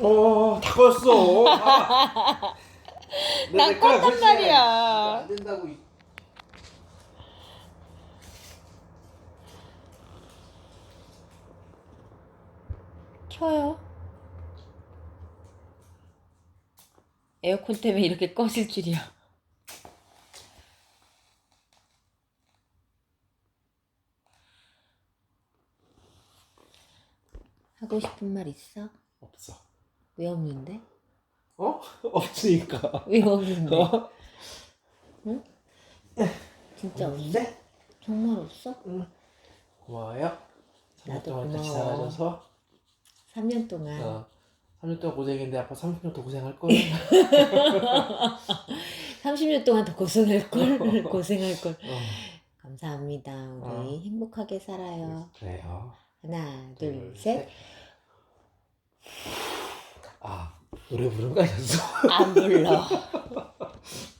어, 다 껐어. 아. 난 내 거야, 껐단 그렇지. 말이야. 안 된다고. 이- 켜요. 에어컨 때문에 이렇게 꺼질 줄이야. 하고 싶은 말 있어? 없어. 왜 없는데? 어? 없으니까. 왜 없는데? 어? 진짜 없어? 없는데? 정말 없어? 고마워요. 3년 나도 동안 같이 고마워. 살아줘서. 3년 동안 어. 3년 동안 고생했는데 앞으로 30년 더 고생할 거야. 30년 동안 더 고생할 걸 고생할 걸 어. 감사합니다 우리 어. 행복하게 살아요 그래요. 하나 둘, 둘셋 아, 노래 부르는 거 아니었어? 안 불러